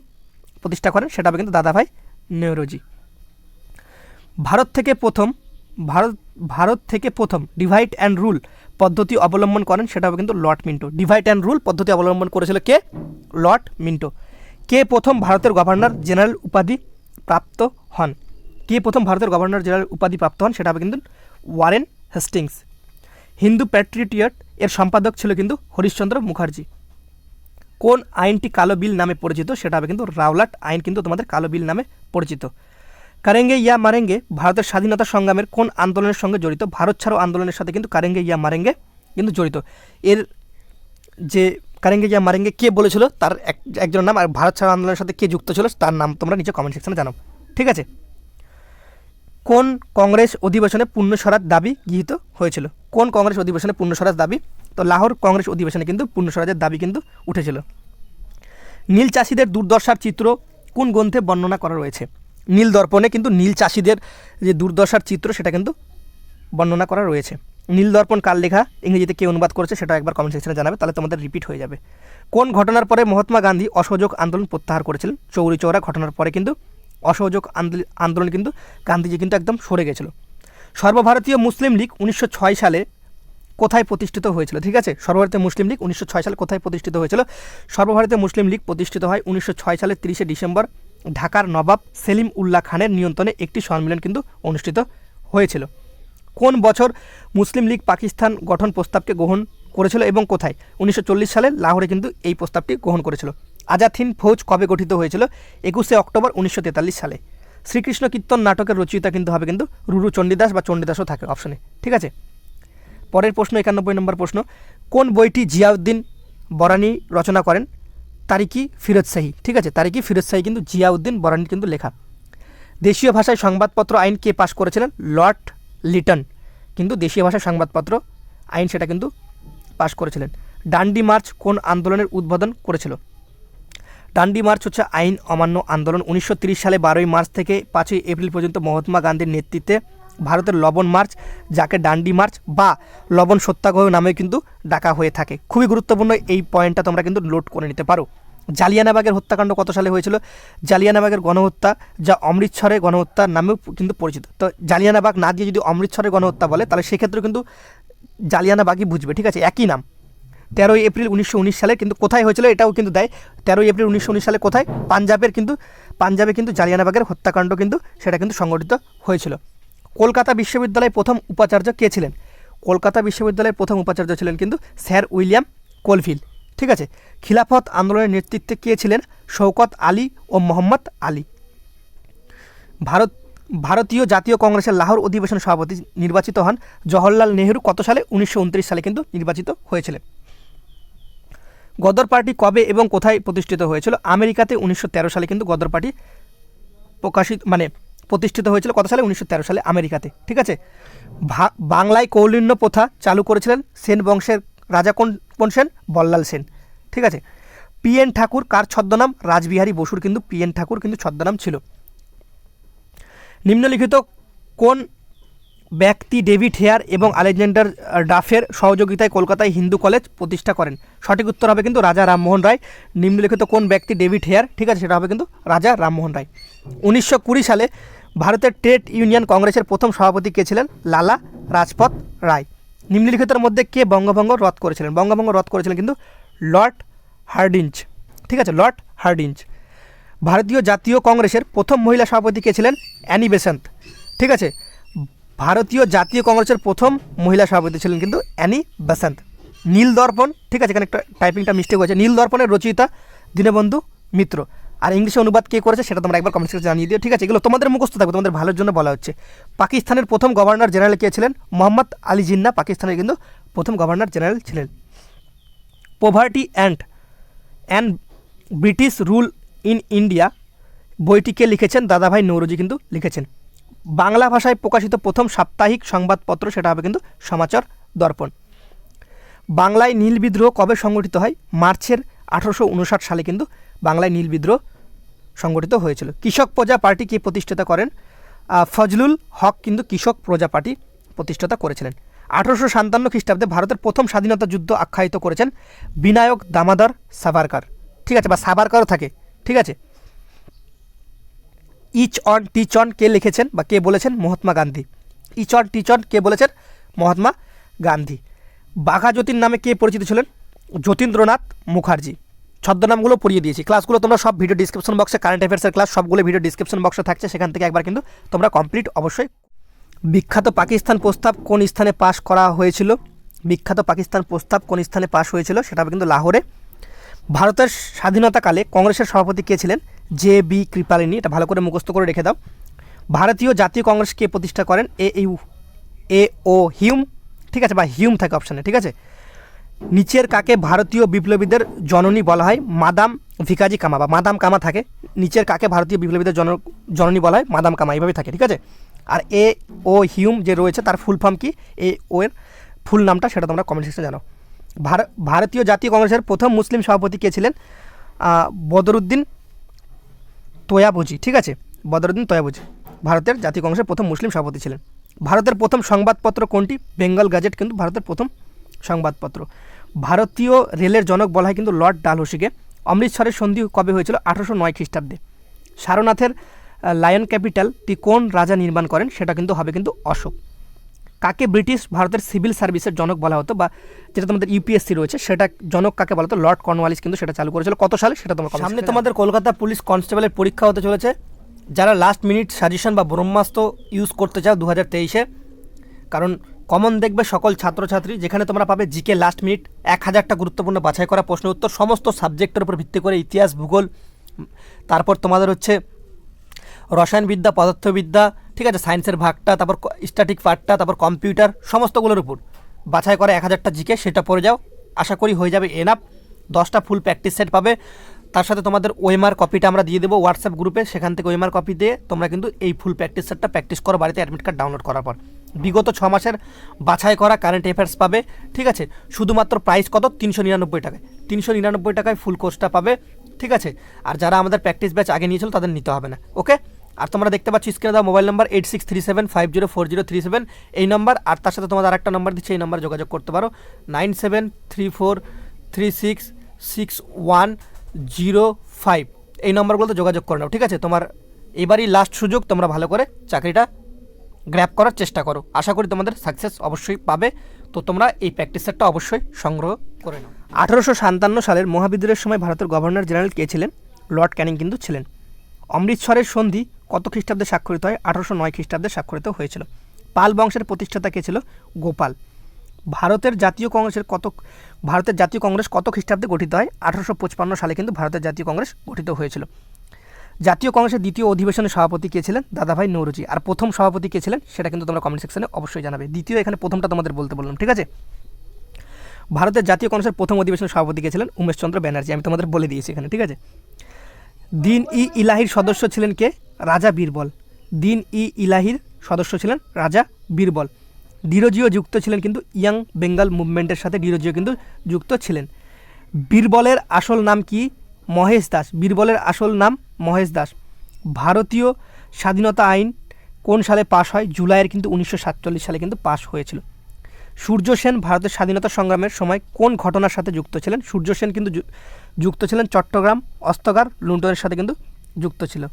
প্রতিষ্ঠা করেন সেটা হবে কিন্তু দাদাভাই নেহরুজি। ভারত থেকে প্রথম, ভারত ভারত থেকে প্রথম ডিভাইড অ্যান্ড রুল পদ্ধতি অবলম্বন করেন সেটা হবে কিন্তু lord Minto divide and rule পদ্ধতি অবলম্বন করেছিল কে? লর্ড মিন্টো কে প্রথম ভারতের গভর্নর জেনারেল উপাধি প্রাপ্ত হন? কে প্রথম ভারতের গভর্নর জেনারেল উপাধি প্রাপ্ত হন সেটা হবে কিন্তু ওয়ারেন হেস্টিংস হিন্দু প্যাট্রিয়ট এর সম্পাদক ছিল কিন্তু হরিশ্চন্দ্র মুখার্জি। কোন আইনটি কালো বিল নামে পরিচিত সেটা হবে কিন্তু রাওলাট আইন কিন্তু তোমাদের কালো বিল নামে পরিচিত। কারেঙ্গে ইয়া মারেঙ্গে ভারতের স্বাধীনতা সংগ্রামের কোন আন্দোলনের সঙ্গে জড়িত? ভারত ছাড়ো আন্দোলনের সাথে কিন্তু কারেঙ্গে ইয়া মারেঙ্গে কিন্তু জড়িত। এর যে কারেঙ্গে ইয়া মারেঙ্গে কে বলেছিল? তার এক, একজনের নাম আর ভারত ছাড়ো আন্দোলনের সাথে কে যুক্ত ছিল? তার নাম তোমরা নিচে কমেন্ট সেকশনে জানাও। ঠিক আছে? কোন কংগ্রেস অধিবেশনে পূর্ণ স্বরাজ দাবি গৃহীত হয়েছিল? কোন কংগ্রেস অধিবেশনে পূর্ণ স্বরাজ দাবি? তো লাহোর কংগ্রেস অধিবেশনে কিন্তু পূর্ণ স্বরাজের দাবি কিন্তু উঠেছিল। নীল চাষিদের দুর্দশার চিত্র কোন গ্রন্থে বর্ণনা করা রয়েছে? নীল দর্পণে কিন্তু নীল চাষিদের যে দুর্দশার চিত্র সেটা কিন্তু বর্ণনা করা রয়েছে। নীল দর্পণ কার লেখা? ইংরেজিতে কে অনুবাদ করেছে সেটা একবার কমেন্ট সেকশনে জানাবে, তাহলে তোমাদের রিপিট হয়ে যাবে। কোন ঘটনার পরে মহাত্মা গান্ধী অসহযোগ আন্দোলন প্রত্যাহার করেছিলেন? চৌরি চৌরা, ঘটনার পরে কিন্তু অসহযোগ আন্দোল- আন্দোলন কিন্তু গান্ধীজি কিন্তু একদম সরে গেছিল। সর্বভারতীয় মুসলিম লীগ উনিশশো ছয় সালে কোথায় প্রতিষ্ঠিত হয়েছিল? ঠিক আছে? সর্বভারতীয় মুসলিম লীগ উনিশশো ছয় সালে কোথায় প্রতিষ্ঠিত হয়েছিল? সর্বভারতীয় মুসলিম লীগ প্রতিষ্ঠিত হয় উনিশশো সালের তিরিশে ডিসেম্বর, ঢাকার নবাব সেলিম উল্লাহ খানের নিয়ন্ত্রণে একটি সম্মেলন কিন্তু অনুষ্ঠিত হয়েছিল। কোন বছর মুসলিম লীগ পাকিস্তান গঠন প্রস্তাবকে গ্রহণ করেছিল এবং কোথায়? উনিশশো চল্লিশ সালে লাহোরে কিন্তু এই প্রস্তাবটি গ্রহণ করেছিল। আজাদ হিন্দ ফৌজ কবে গঠিত হয়েছিল? একুশে অক্টোবর উনিশশো তেতাল্লিশ সালে। শ্রীকৃষ্ণ কীর্তন নাটকের রচয়িতা কিন্তু হবে কিন্তু রুরু চণ্ডীদাস বা চণ্ডীদাসও থাকে অপশনে ঠিক আছে? পরের প্রশ্ন, একানব্বই নম্বর প্রশ্ন, কোন বইটি জিয়াউদ্দিন বরানি রচনা করেন? তারিকি ফিরোজ শাহী, ঠিক আছে? তারিকি ফিরোজ শাহী কিন্তু জিয়াউদ্দিন বরানি কিন্তু লেখা। দেশীয় ভাষায় সংবাদপত্র আইন কে পাশ করেছিলেন? Lord Lytton. কিন্তু দেশীয় ভাষায় সংবাদপত্র আইন সেটা কিন্তু পাশ করেছিলেন। ডান্ডি মার্চ কোন আন্দোলনের উদ্বোধন করেছিল? ডান্ডি মার্চ হচ্ছে আইন অমান্য আন্দোলন। উনিশশো সালে বারোই মার্চ থেকে পাঁচই এপ্রিল পর্যন্ত মহাত্মা গান্ধীর নেতৃত্বে ভারতের লবণ মার্চ, যাকে ডান্ডি মার্চ বা লবণ সত্যাগ্রহ নামে কিন্তু ডাকা হয়ে থাকে। খুবই গুরুত্বপূর্ণ এই পয়েন্টটা তোমরা কিন্তু নোট করে নিতে পারো। জালিয়ানাবাগের হত্যাকাণ্ড কত সালে হয়েছিল? জালিয়ানাবাগের গণহত্যা, যা অমৃতসরের গণহত্যা নামেও কিন্তু পরিচিত। তো জালিয়ানাবাগ না দিয়ে যদি অমৃতসরের গণহত্যা বলে, তাহলে সেক্ষেত্রে কিন্তু জালিয়ানাবাগই বুঝবে, ঠিক আছে? একই নাম। তেরোই এপ্রিল উনিশশো উনিশ সালে কিন্তু কোথায় হয়েছিল এটাও কিন্তু দেয়। তেরোই এপ্রিল উনিশশো উনিশ সালে কোথায়? পাঞ্জাবের কিন্তু, পাঞ্জাবে কিন্তু জালিয়ানাবাগের হত্যাকাণ্ড কিন্তু সেটা কিন্তু সংগঠিত হয়েছিল। কলকাতা বিশ্ববিদ্যালয়ের প্রথম উপাচার্য কে ছিলেন? কলকাতা বিশ্ববিদ্যালয়ের প্রথম উপাচার্য ছিলেন কিন্তু স্যার উইলিয়াম কোলভিল ঠিক আছে? খিলাফত আন্দোলনের নেতৃত্বে কে ছিলেন? শৌকত আলী ও মোহাম্মদ আলী। ভারত, ভারতীয় জাতীয় কংগ্রেসের লাহোর অধিবেশন সভাপতি নির্বাচিত হন জওহরলাল নেহরু কত সালে? উনিশশো উনত্রিশ সালে কিন্তু নির্বাচিত হয়েছিলেন। গদর পার্টি কবে এবং কোথায় প্রতিষ্ঠিত হয়েছিল? আমেরিকাতে উনিশশো তেরো সালে কিন্তু গদর পার্টি প্রকাশিত মানে প্রতিষ্ঠিত হয়েছিল কত সালে? উনিশশো তেরো সালে আমেরিকাতে, ঠিক আছে? বাংলায় কৌলিন্য প্রথা চালু করেছিলেন সেন বংশের রাজা কোন কোন সেন? বল্লাল সেন, ঠিক আছে? পি এন ঠাকুর কার ছদ্মনাম? রাজবিহারী বসুর কিন্তু পি এন ঠাকুর কিন্তু ছদ্মনাম ছিল। নিম্নলিখিত কোন ব্যক্তি ডেভিড হেয়ার এবং আলেকজান্ডার ডাফের সহযোগিতায় কলকাতায় হিন্দু কলেজ প্রতিষ্ঠা করেন। সঠিক উত্তর হবে কিন্তু রাজা রামমোহন রায়। নিম্নলিখিত কোন ব্যক্তি ডেভিড হেয়ার? ঠিক আছে, সেটা হবে কিন্তু রাজা রামমোহন রায়। উনিশশো কুড়ি সালে ভারতের ট্রেড ইউনিয়ন কংগ্রেসের প্রথম সভাপতি কে ছিলেন? লালা রাজপথ রায়। নিম্নলিখিতের মধ্যে কে বঙ্গভঙ্গ রদ করেছিলেন? বঙ্গভঙ্গ রদ করেছিলেন কিন্তু লর্ড হার্ডিঞ্জ। ঠিক আছে, লর্ড হার্ডিঞ্জ। ভারতীয় জাতীয় কংগ্রেসের প্রথম মহিলা সভাপতি কে ছিলেন? Annie Besant. ঠিক আছে ভারতীয় জাতীয় কংগ্রেসের প্রথম মহিলা সভাপতি ছিলেন কিন্তু অ্যানি বেসান্ত। নীল দর্পণ, ঠিক আছে, এখানে একটা টাইপিংটা মিস্টেক হয়েছে। নীল দর্পণের রচয়িতা দীনবন্ধু মিত্র। আর ইংলিশে অনুবাদ কে করেছে সেটা তোমরা একবার কমেন্ট জানিয়ে দিও, ঠিক আছে? এগুলো তোমাদের মুখস্থ থাকবে, তোমাদের ভালোর জন্য বলা হচ্ছে। পাকিস্তানের প্রথম গভর্নর জেনারেল কে ছিলেন? মোহাম্মদ আলী জিন্না, পাকিস্তানের কিন্তু প্রথম গভর্নর জেনারেল ছিলেন। Poverty and and British rule in India বইটিকে লিখেছেন? দাদাভাই নৌরজি কিন্তু লিখেছেন। বাংলা ভাষায় প্রকাশিত প্রথম সাপ্তাহিক সংবাদপত্র সেটা হবে কিন্তু সমাচার দর্পণ। বাংলায় নীল বিদ্রোহ কবে সংগঠিত হয়? মার্চের আঠারোশো উনষাট সালে কিন্তু বাংলায় নীল বিদ্রোহ সংগঠিত হয়েছিল। কৃষক প্রজা পার্টি কে প্রতিষ্ঠাতা করেন? ফজলুল হক কিন্তু কৃষক প্রজা পার্টি প্রতিষ্ঠাতা করেছিলেন। আঠারোশো সাতান্ন খ্রিস্টাব্দে ভারতের প্রথম স্বাধীনতা যুদ্ধ আখ্যায়িত করেছেন বিনায়ক দামাদর সাভারকার। ঠিক আছে, বা সাভারকারও থাকে। ঠিক আছে? ইচ অন টিচ অন কে লিখেছেন বা কে বলেছেন? Mahatma Gandhi. Each one teach one কে বলেছেন? মহাত্মা গান্ধী। বাঘা যতীন নামে কে পরিচিত ছিলেন? যতীন্দ্রনাথ মুখার্জি। ছদ্মনামগুলো পড়িয়ে দিয়েছি। ক্লাসগুলো তোমরা সব ভিডিও ডিসক্রিপশন বক্সে কারেন্ট অ্যাফেয়ার্সের ক্লাস সবগুলো ভিডিও ডিসক্রিপশন বক্সে থাকছে। সেখান থেকে একবার কিন্তু তোমরা কমপ্লিট অবশ্যই। বিখ্যাত পাকিস্তান প্রস্তাব কোন স্থানে পাশ করা হয়েছিল? বিখ্যাত পাকিস্তান প্রস্তাব কোন স্থানে পাশ হয়েছিল? সেটা কিন্তু লাহোরে। ভারতের স্বাধীনতাকালে কংগ্রেসের সভাপতি কে ছিলেন? জে বি কৃপালিনী, এটা ভালো করে মুখস্থ করে রেখে দাও। ভারতীয় জাতীয় কংগ্রেস কে প্রতিষ্ঠা করেন এ ইউ, এ ও হিউম, ঠিক আছে, বা হিউম থাকে অপশানে ঠিক আছে? নিচের কাকে ভারতীয় বিপ্লবীদের জননী বলা হয়? মাদাম ভিকাজি কামা, বা মাদাম কামা থাকে। নিচের কাকে ভারতীয় বিপ্লবীদের জন, জননী বলা হয়? মাদাম কামা এইভাবে থাকে, ঠিক আছে? আর এ ও হিউম যে রয়েছে, তার ফুল ফর্ম কি? এ ও এর ফুল নামটা, সেটা তোমরা কমেন্ট সেকশনে জানো। ভার- ভারতীয় জাতীয় কংগ্রেসের প্রথম মুসলিম সভাপতি কে ছিলেন? বদরুদ্দিন তোয়াবুজি, ঠিক আছে? বদরুদ্দিন তোয়াবুজি, ভারতের জাতীয় কংগ্রেসের প্রথম মুসলিম সভাপতি ছিলেন। ভারতের প্রথম সংবাদপত্র কোনটি? বেঙ্গল গাজেট কিন্তু ভারতের প্রথম সংবাদপত্র। ভারতীয় রেলের জনক বলা হয় কিন্তু লর্ড ডালহসিকে। অমৃতসরের সন্ধি কবে হয়েছিল? আঠারোশো নয় খ্রিস্টাব্দে। সারনাথের লায়ন ক্যাপিটালটি কোন রাজা নির্মাণ করেন, সেটা কিন্তু হবে কিন্তু অশোক। কাকে ব্রিটিশ ভারতের সিভিল সার্ভিসের জনক বলা হতো বা যেটা তোমাদের ইউপিএসসি রয়েছে সেটা জনক কাকে বলা হতো? লর্ড কর্নওয়ালিস কিন্তু সেটা চালু করেছিল। কত সালে? সেটা তোমার সামনে তোমাদের কলকাতা পুলিশ কনস্টেবলের পরীক্ষা হতে চলেছে। যারা লাস্ট মিনিট সাজেশন বা ব্রহ্মাস্ত্র ইউজ করতে চাও দু হাজার তেইশে কারণ কমন দেখবে সকল ছাত্রছাত্রী যেখানে তোমরা পাবে জিকে লাস্ট মিনিট এক হাজারটা গুরুত্বপূর্ণ বাছাই করা প্রশ্ন উত্তর সমস্ত সাবজেক্টের উপর ভিত্তি করে ইতিহাস ভূগোল তারপর তোমাদের হচ্ছে রসায়নবিদ্যা পদার্থবিদ্যা ঠিক আছে সায়েন্সের ভাগটা, তারপর স্ট্যাটিক পার্টটা তারপর কম্পিউটার সমস্তগুলোর উপর। বাছাই করে এক হাজারটা জিকে, সেটা পড়ে যাও। আশা করি হয়ে যাবে এনাফ দশটা ফুল প্র্যাকটিস সেট পাবে। তার সাথে তোমাদের ওএমআর কপিটা আমরা দিয়ে দেবো হোয়াটসঅ্যাপ গ্রুপে সেখান থেকে ওএমআর কপি দিয়ে তোমরা কিন্তু এই ফুল প্র্যাকটিস সেটটা প্র্যাকটিস করো বাড়িতে অ্যাডমিট কার্ড ডাউনলোড করার পর। বিগত ছ মাসের বাছাই করা কারেন্ট অ্যাফেয়ার্স পাবে। ঠিক আছে, শুধুমাত্র প্রাইস কত? তিনশো নিরানব্বই টাকায়। তিনশো নিরানব্বই টাকায় ফুল কোর্সটা পাবে। ঠিক আছে, আর যারা আমাদের প্র্যাকটিস ব্যাচ আগে নিয়েছিল তাদের নিতে হবে না। ওকে আর তোমরা দেখতে পাচ্ছ স্ক্রিনে দেওয়া mobile number eight six three seven five zero four zero three seven এই নাম্বার আর তার সাথে তোমাদের আরেকটা নাম্বার দিচ্ছে, এই নাম্বারে যোগাযোগ করতে পারো। Nine seven three four three six six one zero five এই নাম্বারগুলোতে যোগাযোগ করে নাও, ঠিক আছে? তোমার এবারই লাস্ট সুযোগ, তোমরা ভালো করে চাকরিটা গ্র্যাপ করার চেষ্টা করো। আশা করি তোমাদের সাকসেস অবশ্যই পাবে। তো তোমরা এই প্র্যাকটিস সেটটা অবশ্যই সংগ্রহ করে নাও। আঠারোশো সাতান্ন সালের মহাবিদ্রোহের সময় ভারতের গভর্নর জেনারেল কে ছিলেন? লর্ড ক্যানিং কিন্তু ছিলেন। অমৃতসরের সন্ধি কত খ্রিস্টাব্দে স্বাক্ষরিত হয়? আঠারোশো নয় খ্রিস্টাব্দে স্বাক্ষরিত হয়েছিল। পাল বংশের প্রতিষ্ঠাতা কে ছিল? গোপাল। ভারতের জাতীয় কংগ্রেসের কত ভারতের জাতীয় কংগ্রেস কত খ্রিস্টাব্দে গঠিত হয়? আঠারোশো পঁচপান্ন সালে কিন্তু ভারতের জাতীয় কংগ্রেস গঠিত হয়েছিল। জাতীয় কংগ্রেসের দ্বিতীয় অধিবেশনের সভাপতি কে ছিলেন? দাদাভাই নৌরজি। আর প্রথম সভাপতি কে ছিলেন? সেটা কিন্তু তোমরা কমেন্ট সেকশনে অবশ্যই জানাবে। দ্বিতীয় এখানে প্রথমটা তোমাদের বলতে বললাম, ঠিক আছে? ভারতের জাতীয় কংগ্রেসের প্রথম অধিবেশনের সভাপতি কে ছিলেন? উমেশচন্দ্র ব্যানার্জি। আমি তোমাদের বলে দিয়েছি এখানে, ঠিক আছে? দিন ই ইলাহির সদস্য ছিলেন কে? রাজা বীরবল। দিন ই ইলাহির সদস্য ছিলেন রাজা বীরবল। ডিরোজিও যুক্ত ছিলেন কিন্তু ইয়াং বেঙ্গল মুভমেন্টের সাথে ডিরোজিও কিন্তু যুক্ত ছিলেন। বীরবলের আসল নাম কি? মহেশ দাস। বীরবলের আসল নাম মহেশ দাস। ভারতীয় স্বাধীনতা আইন কোন সালে পাশ হয়? জুলাইয়ের কিন্তু উনিশশো সাতচল্লিশ সালে কিন্তু পাশ হয়েছিল। সূর্য সেন ভারতের স্বাধীনতা সংগ্রামের সময় কোন ঘটনার সাথে যুক্ত ছিলেন? সূর্য সেন কিন্তু যুক্ত ছিলেন চট্টগ্রাম, অস্তগার, লুণ্ঠনের সাথে কিন্তু যুক্ত ছিল।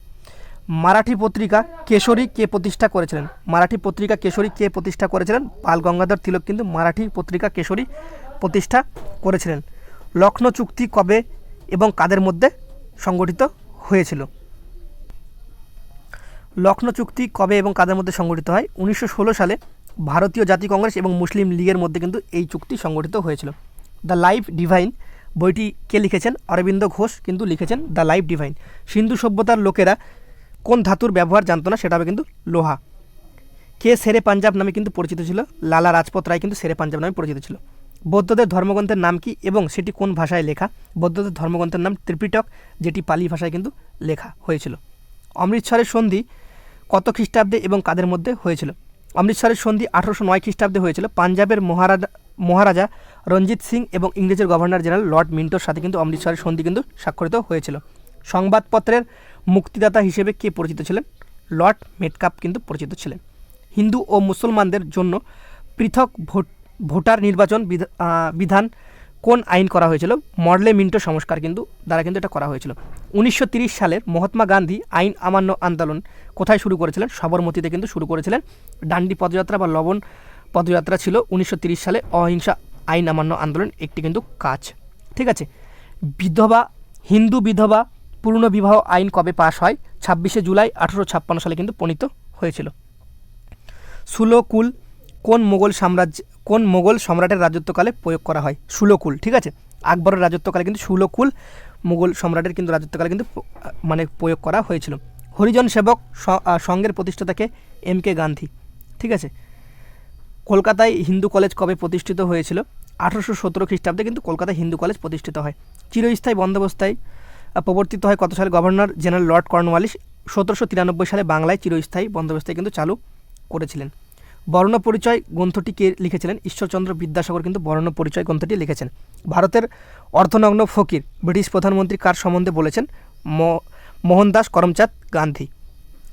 মারাঠি পত্রিকা কেশরী কে প্রতিষ্ঠা করেছিলেন? মারাঠি পত্রিকা কেশরী কে প্রতিষ্ঠা করেছিলেন? বাল গঙ্গাধর তিলক কিন্তু মারাঠি পত্রিকা কেশরী প্রতিষ্ঠা করেছিলেন। লখনৌ চুক্তি কবে এবং কাদের মধ্যে সংগঠিত হয়েছিল? লখনৌ চুক্তি কবে এবং কাদের মধ্যে সংগঠিত হয়? উনিশশো ষোলো সালে ভারতীয় জাতীয় কংগ্রেস এবং মুসলিম লীগের মধ্যে কিন্তু এই চুক্তি সংগঠিত হয়েছিল। দ্য লাইফ ডিভাইন বইটি কে লিখেছেন? অরবিন্দ ঘোষ কিন্তু লিখেছেন দ্য লাইফ ডিভাইন। সিন্ধু সভ্যতার লোকেরা কোন ধাতুর ব্যবহার জানতো না সেটা হবে কিন্তু লোহা। কে শেরে পাঞ্জাব নামে কিন্তু পরিচিত ছিল? লালা রাজপথ রায় কিন্তু শেরে পাঞ্জাব নামে পরিচিত ছিল। বৌদ্ধদের ধর্মগ্রন্থের নাম কি এবং সেটি কোন ভাষায় লেখা? বৌদ্ধদের ধর্মগ্রন্থের নাম ত্রিপিটক, যেটি পালি ভাষায় কিন্তু লেখা হয়েছিল। অমৃতসরের সন্ধি কত খ্রিস্টাব্দে এবং কাদের মধ্যে হয়েছিল? অমৃতসরের সন্ধি আঠারোশো নয় খ্রিস্টাব্দে হয়েছিল। পাঞ্জাবের মহারাজা মহারাজা রঞ্জিত সিং এবং ইংরেজের গভর্নর জেনারেল লর্ড মিন্টোর সাথে কিন্তু অমৃতসরের সন্ধি কিন্তু স্বাক্ষরিত হয়েছিল। সংবাদপত্রের মুক্তিদাতা হিসেবে কে পরিচিত ছিলেন? লর্ড মেটকাপ কিন্তু পরিচিত ছিলেন। হিন্দু ও মুসলমানদের জন্য পৃথক ভোট, ভোটার নির্বাচন বিধা- বিধান কোন আইন করা হয়েছিল? মডলে মিন্টো সংস্কার কিন্তু, দ্বারা কিন্তু এটা করা হয়েছিল। উনিশশো সালের মহাত্মা গান্ধী আইন আমান্য আন্দোলন কোথায় শুরু করেছিলেন? সবরমতীতে কিন্তু শুরু করেছিলেন। ডান্ডি পদযাত্রা বা লবণ পদযাত্রা ছিল উনিশশো সালে অহিংসা আইন আমান্য আন্দোলন একটি কিন্তু কাজ। ঠিক আছে? বিধবা, হিন্দু বিধবা পূর্ণ বিবাহ আইন কবে পাশ হয়? ছাব্বিশে জুলাই আঠারোশো ছাপ্পান্ন সালে কিন্তু প্রণীত হয়েছিল। সুলোকুল কোন মোগল সাম্রাজ্য, কোন মোগল সম্রাটের রাজত্বকালে প্রয়োগ করা হয়? সুলোকুল, ঠিক আছে? আকবরের রাজত্বকালে কিন্তু সুলোকুল মোগল সম্রাটের কিন্তু রাজত্বকালে কিন্তু মানে প্রয়োগ করা হয়েছিল। হরিজন সেবক সংঘের প্রতিষ্ঠাতাকে এম কে গান্ধী, ঠিক আছে? কলকাতায় হিন্দু কলেজ কবে প্রতিষ্ঠিত হয়েছিল? আঠারোশো সতেরো খ্রিস্টাব্দে কিন্তু কলকাতায় হিন্দু কলেজ প্রতিষ্ঠিত হয়। চিরস্থায়ী বন্দোবস্থায় প্রবর্তিত হয় কত সালে? গভর্নর জেনারেল লর্ড কর্নওয়ালিস সতেরোশো তিরানব্বই সালে বাংলায় চিরস্থায়ী বন্দোবস্থায় কিন্তু চালু করেছিলেন। বর্ণ পরিচয় গ্রন্থটি কে লিখেছিলেন? ঈশ্বরচন্দ্র বিদ্যাসাগর কিন্তু বর্ণ পরিচয় গ্রন্থটি লিখেছেন। ভারতের অর্থনগ্ন ফকির, ব্রিটিশ প্রধানমন্ত্রী কার সম্বন্ধে বলেছেন? মোহনদাস করমচাঁদ গান্ধী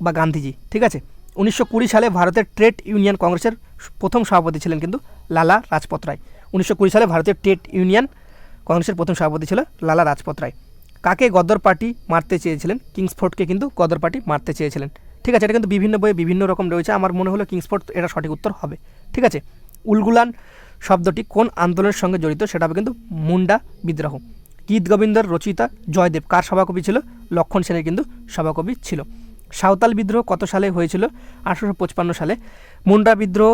বা গান্ধীজি, ঠিক আছে? উনিশশো কুড়ি সালে ভারতের ট্রেড ইউনিয়ন কংগ্রেসের প্রথম সভাপতি ছিলেন কিন্তু লালা রাজপত রায়। উনিশশো কুড়ি সালে ভারতের ট্রেড ইউনিয়ন কংগ্রেসের প্রথম সভাপতি ছিল লালা রাজপত রায়। কাকে গদ্দর পার্টি মারতে চেয়েছিলেন? কিংসফোর্ডকে কিন্তু গদ্দর পার্টি মারতে চেয়েছিলেন। ঠিক আছে, এটা কিন্তু বিভিন্ন বইয়ে বিভিন্ন রকম রয়েছে। আমার মনে হলো কিংসফোর্ড এটা সঠিক উত্তর হবে। ঠিক আছে, উলগুলান শব্দটি কোন আন্দোলনের সঙ্গে জড়িত সেটা হবে কিন্তু মুন্ডা বিদ্রোহ। গীত গোবিন্দর রচিতা জয়দেব, কার সভাকবি ছিল? লক্ষণ সেনের কিন্তু সভাকবি ছিল। সাঁওতাল বিদ্রোহ কত সালে হয়েছিল? আঠারোশো পঁচপান্ন সালে। মুন্ডা বিদ্রোহ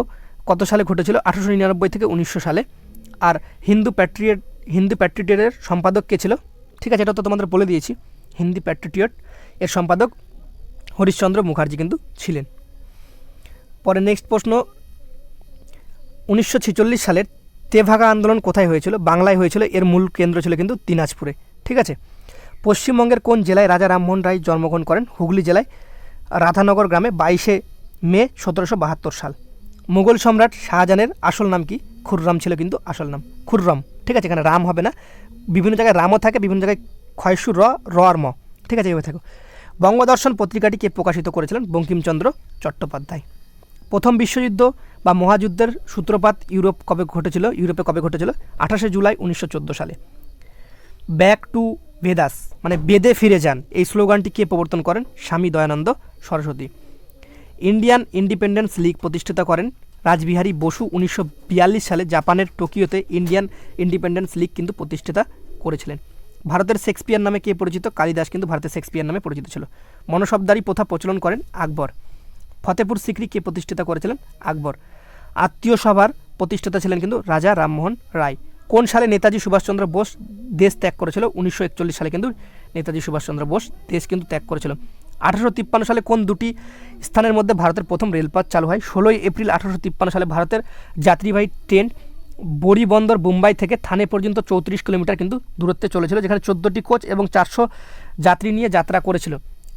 কত সালে ঘটেছিল? আঠারোশো নিরানব্বই থেকে উনিশশো সালে। আর হিন্দু প্যাট্রিয়ট, হিন্দু প্যাট্রিয়টের সম্পাদক কে ছিল? ঠিক আছে, এটা তো তোমাদের বলে দিয়েছি। হিন্দি প্যাট্রিয়ট এর সম্পাদক হরিশ্চন্দ্র মুখার্জি কিন্তু ছিলেন। পরে নেক্সট প্রশ্ন, উনিশশো ছেচল্লিশ সালের তেভাগা আন্দোলন কোথায় হয়েছিল? বাংলায় হয়েছিল, এর মূল কেন্দ্র ছিল কিন্তু দিনাজপুরে। ঠিক আছে? পশ্চিমবঙ্গের কোন জেলায় রাজা রামমোহন রায় জন্মগ্রহণ করেন? হুগলি জেলায়, রাধানগর গ্রামে বাইশে মে সতেরোশো বাহাত্তর সাল। মুঘল সম্রাট শাহজাহানের আসল নাম কি? খুররাম ছিল কিন্তু আসল নাম। খুররম। ঠিক আছে, এখানে রাম হবে না। বিভিন্ন জায়গায় রামও থাকে, বিভিন্ন জায়গায় ক্ষয়সু র র আর ম। ঠিক আছে এভাবে থাকো। বঙ্গদর্শন পত্রিকাটি কে প্রকাশিত করেছিলেন? বঙ্কিমচন্দ্র চট্টোপাধ্যায়। প্রথম বিশ্বযুদ্ধ বা মহাযুদ্ধের সূত্রপাত ইউরোপ কবে ঘটেছিল? ইউরোপে কবে ঘটেছিল? আঠাশে জুলাই উনিশশো চোদ্দ সালে। ব্যাক টু বেদাস মানে বেদে ফিরে যান। এই স্লোগানটি কে প্রবর্তন করেন? Swami Dayanand Saraswati. Indian Independence League প্রতিষ্ঠাতা করেন রাজবিহারী বসু উনিশশো বিয়াল্লিশ সালে জাপানের টোকিওতে ইন্ডিয়ান ইন্ডিপেন্ডেন্স লীগ কিন্তু প্রতিষ্ঠাতা করেছিলেন। ভারতের শেক্সপিয়ার নামে কে পরিচিত? কালিদাস কিন্তু ভারতের শেক্সপিয়ার নামে পরিচিত ছিল। মনসবদারি প্রথা প্রচলন করেন আকবর। ফতেপুর সিকরি কে প্রতিষ্ঠাতা করেছিলেন? আকবর। আত্মীয় সভার প্রতিষ্ঠাতা ছিলেন কিন্তু রাজা রামমোহন রায়। কোন সালে নেতাজি সুভাষচন্দ্র বোস দেশ ত্যাগ করেছিল? উনিশশো একচল্লিশ সালে কিন্তু নেতাজি সুভাষচন্দ্র বোস দেশ কিন্তু ত্যাগ করেছিল। আঠারোশো তিপ্পান্ন সালে কোন দুটি স্থানের মধ্যে ভারতের প্রথম রেলপথ চালু হয়? ষোলোই এপ্রিল আঠারোশো তিপ্পান্ন সালে ভারতের যাত্রীবাহী ট্রেন বড়ি বন্দর মুম্বাই থেকে থানে পর্যন্ত চৌত্রিশ কিলোমিটার কিন্তু দূরত্বে চলেছিল, যেখানে চোদ্দোটি কোচ এবং চারশো যাত্রী নিয়ে যাত্রা করেছিল।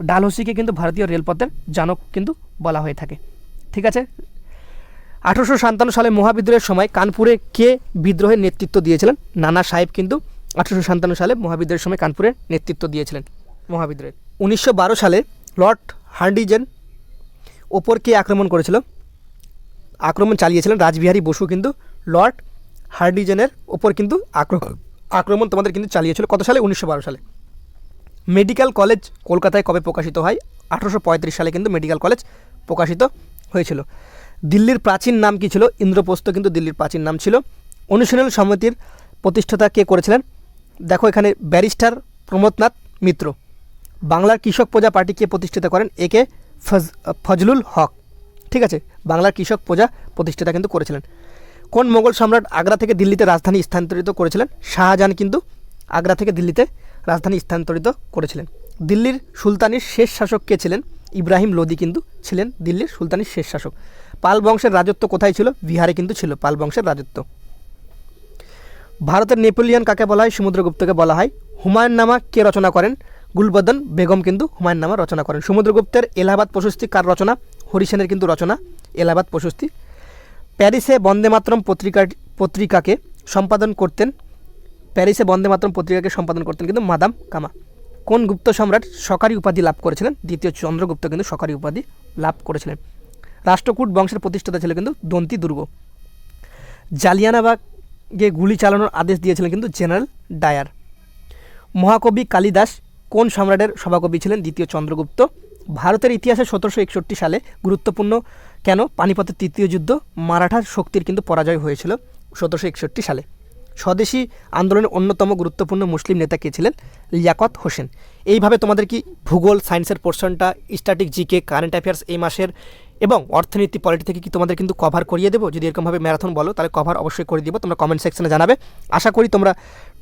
ডালহসিকে কিন্তু ভারতীয় রেলপথের জানক কিন্তু বলা হয়ে থাকে। ঠিক আছে? আঠারোশো সাতান্ন সালে মহাবিদ্রোহের সময় কানপুরে কে বিদ্রোহের নেতৃত্ব দিয়েছিলেন? নানা সাহেব কিন্তু আঠারোশো সাতান্ন সালে মহাবিদ্রোহের সময় কানপুরে নেতৃত্ব দিয়েছিলেন মহাবিদ্রোহের। উনিশশো বারো সালে লর্ড হার্ডিজেন ওপর কে আক্রমণ করেছিল? আক্রমণ চালিয়েছিলেন রাজবিহারী বসু কিন্তু। লর্ড হার্ডিজেনের ওপর কিন্তু আক্রমণ আক্রমণ তোমাদের কিন্তু চালিয়েছিল। কত সালে? উনিশশো বারো সালে। মেডিকেল কলেজ কলকাতায় কবে প্রকাশিত হয়? আঠারোশো পঁয়ত্রিশ সালে কিন্তু মেডিকেল কলেজ প্রকাশিত হয়েছিল। দিল্লির প্রাচীন নাম কি ছিল? ইন্দ্রপ্রস্থ কিন্তু দিল্লির প্রাচীন নাম ছিল। অনুশীলন সমিতির প্রতিষ্ঠাতা কে করেছিলেন? দেখো এখানে ব্যারিস্টার প্রমোদনাথ মিত্র। বাংলার কৃষক প্রজা পার্টি কে প্রতিষ্ঠিত করেন একে ফজ, ফজলুল হক। ঠিক আছে? বাংলার কৃষক প্রজা প্রতিষ্ঠাতা কিন্তু করেছিলেন। কোন মোগল সম্রাট আগ্রা থেকে দিল্লিতে রাজধানী স্থানান্তরিত করেছিলেন? শাহজাহান কিন্তু আগ্রা থেকে দিল্লিতে রাজধানী স্থানান্তরিত করেছিলেন। দিল্লির সুলতানির শেষ শাসক কে ছিলেন? ইব্রাহিম লোদি কিন্তু ছিলেন দিল্লির সুলতানির শেষ শাসক। পাল বংশের রাজত্ব কোথায় ছিল? বিহারে কিন্তু ছিল পাল বংশের রাজত্ব। ভারতের নেপোলিয়ন কাকে বলা হয়? সমুদ্রগুপ্তকে বলা হয়। হুমায়ুন নামা কে রচনা করেন? গুলবদন বেগম কিন্তু হুমায়ুন নামা রচনা করেন। সমুদ্রগুপ্তের এলাহাবাদ প্রশস্তি কার রচনা? হরিসেনের কিন্তু রচনা, এলাহাবাদ প্রশস্তি। প্যারিসে বন্দে মাতরম পত্রিকা পত্রিকাকে সম্পাদন করতেন প্যারিসে বন্দে মাতরম পত্রিকাকে সম্পাদন করতেন কিন্তু মাদাম কামা। কোন গুপ্ত সম্রাট সকারি উপাধি লাভ করেছিলেন? দ্বিতীয় চন্দ্রগুপ্ত কিন্তু সকারি উপাধি লাভ করেছিলেন। রাষ্ট্রকূট বংশের প্রতিষ্ঠাতা ছিল কিন্তু দন্তি দুর্গ। জালিয়ানাবাগে গুলি চালানোর আদেশ দিয়েছিলেন কিন্তু জেনারেল ডায়ার। মহাকবি কালিদাস কোন সম্রাটের সভাকবি ছিলেন দ্বিতীয় চন্দ্রগুপ্ত? ভারতের ইতিহাসে সতেরোশো একষট্টি সালে গুরুত্বপূর্ণ কেন? পানিপথের তৃতীয় যুদ্ধ মারাঠা শক্তির কিন্তু পরাজয় হয়েছিল সতেরোশো একষট্টি সালে। স্বদেশী আন্দোলনের অন্যতম গুরুত্বপূর্ণ মুসলিম নেতা কে ছিলেন লিয়াকত হোসেন। এইভাবে তোমাদের কি ভূগোল, সায়েন্সের পোর্শনটা, স্ট্যাটিক জিকে কারেন্ট অ্যাফেয়ার্স এই মাসের এবং অর্থনীতি, পলিটি থেকে কি তোমাদের কিন্তু কভার করিয়ে দেবো? যদি এরকমভাবে ম্যারাথন বলো, তাহলে কভার অবশ্যই করে দিব, তোমরা কমেন্ট সেকশনে জানাবে। আশা করি তোমরা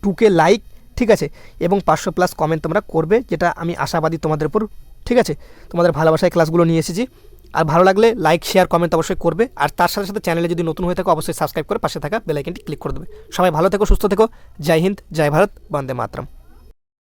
টুকে লাইক ঠিক আছে? এবং পাঁচশো প্লাস কমেন্ট তোমরা করবে, যেটা আমি আশাবাদী তোমাদের উপর, ঠিক আছে? তোমাদের ভালোবাসায় ক্লাসগুলো নিয়ে এসেছি। আর ভালো লাগলে লাইক শেয়ার কমেন্ট অবশ্যই করবে। আর তার সাথে সাথে চ্যানেলে যদি নতুন হয়ে থাকো, অবশ্যই সাবস্ক্রাইব করে পাশে থাকা বেলাইকনটি ক্লিক করে দেবে। সবাই ভালো থেকো, সুস্থ থেকো। জয় হিন্দ, জয় ভারত, বন্দে মাতরম।